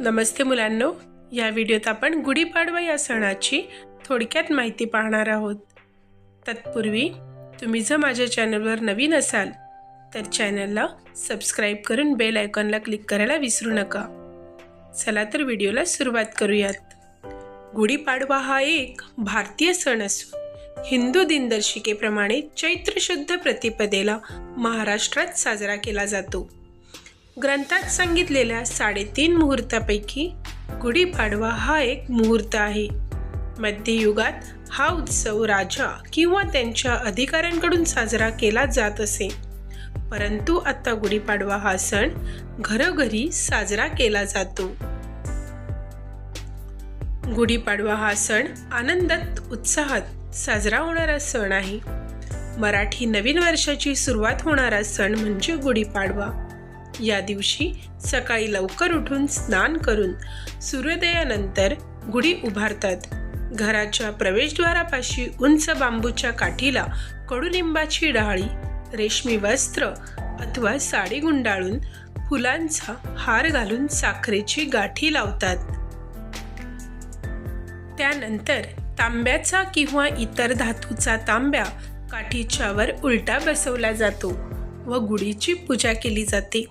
नमस्ते मुलांनो या व्हिडिओत आपण गुढीपाडवा या सणाची थोडक्यात माहिती पाहणार आहोत. तत्पूर्वी तुम्ही जर माझ्या चॅनलवर नवीन असाल तर चॅनलला सबस्क्राईब करून बेल आयकॉनला क्लिक करायला विसरू नका. चला तर व्हिडिओला सुरुवात करूयात. गुढीपाडवा हा एक भारतीय सण असून हिंदू दिनदर्शिकेप्रमाणे चैत्र शुद्ध प्रतिपदेला महाराष्ट्रात साजरा केला जातो. ग्रंथात सांगितलेल्या साडेतीन मुहूर्तापैकी गुढीपाडवा हा एक मुहूर्त आहे. मध्ययुगात हा उत्सव राजा किंवा त्यांच्या अधिकाऱ्यांकडून साजरा केला जात असे. परंतु आता गुढीपाडवा हा सण घरोघरी साजरा केला जातो. गुढीपाडवा हा सण आनंदात उत्साहात साजरा होणारा सण आहे. मराठी नवीन वर्षाची सुरुवात होणारा सण म्हणजे गुढीपाडवा. या दिवशी सकाळी लवकर उठून स्नान करून सूर्योदयानंतर गुढी उभारतात. घराच्या प्रवेशद्वारापाशी उंच बांबूच्या काठीला कडुलिंबाची डाळी रेशमी वस्त्र अथवा साडी गुंडाळून फुलांचा हार घालून साखरेची गाठी लावतात. त्यानंतर तांब्याचा किंवा इतर धातूचा तांब्या काठीच्यावर उलटा बसवला जातो व गुढीची पूजा केली जाते.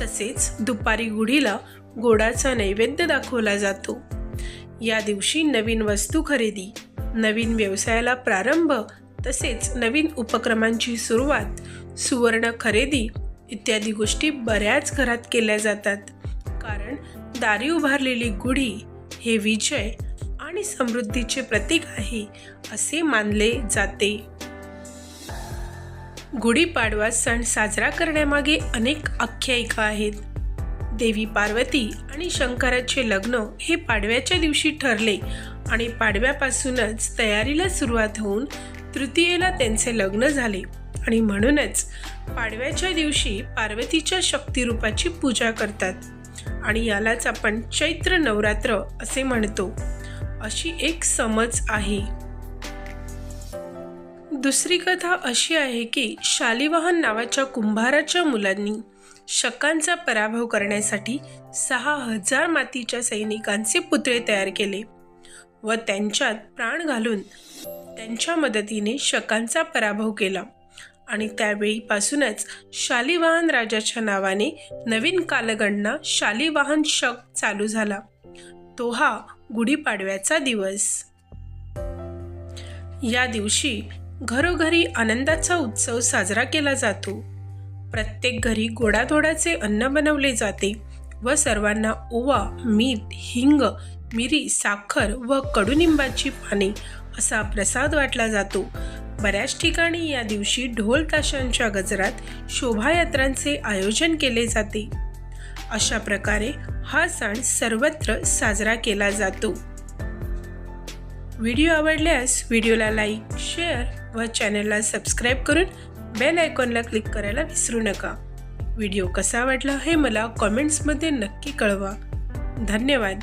तसेच दुपारी गुढीला गोडाचा नैवेद्य दाखवला जातो. या दिवशी नवीन वस्तू खरेदी नवीन व्यवसायाला प्रारंभ तसेच नवीन उपक्रमांची सुरुवात सुवर्ण खरेदी इत्यादी गोष्टी बऱ्याच घरात केल्या जातात. कारण दारी उभारलेली गुढी हे विजय आणि समृद्धीचे प्रतीक आहे असे मानले जाते. गुढीपाडवा सण साजरा करण्यामागे अनेक आख्यायिका आहेत. देवी पार्वती आणि शंकराचे लग्न हे पाडव्याच्या दिवशी ठरले आणि पाडव्यापासूनच तयारीला सुरुवात होऊन तृतीयेला त्यांचे लग्न झाले आणि म्हणूनच पाडव्याच्या दिवशी पार्वतीच्या शक्तिरूपाची पूजा करतात आणि यालाच आपण चैत्र नवरात्र असे म्हणतो. अशी एक समज आहे. दुसरी कथा अशी आहे की शालिवाहन नावाच्या कुंभाराच्या मुलांनी शकांचा पराभव करण्यासाठी सहा हजार मातीच्या सैनिकांचे पुतळे तयार केले व त्यांच्यात प्राण घालून त्यांच्या मदतीने शकांचा पराभव केला. आणि त्यावेळीपासूनच शालिवाहन राजाच्या नावाने नवीन कालगणना शालिवाहन शक चालू झाला. तो हा गुढीपाडव्याचा दिवस. या दिवशी घरोघरी आनंदाचा उत्सव साजरा केला जातो. प्रत्येक घरी गोडाधोडाचे अन्न बनवले जाते व सर्वांना ओवा मीठ हिंग मिरी साखर व कडुनिंबाची पाने असा प्रसाद वाटला जातो. बऱ्याच ठिकाणी या दिवशी ढोल ताशांच्या गजरात शोभायात्रांचे आयोजन केले जाते. अशा प्रकारे हा सण सर्वत्र साजरा केला जातो. व्हिडिओ आवडल्यास व्हिडिओला लाईक शेअर व चॅनलला सबस्क्राईब करून बेल आयकॉनला क्लिक करायला विसरू नका. व्हिडिओ कसा वाटला हे मला कॉमेंट्समध्ये नक्की कळवा. धन्यवाद.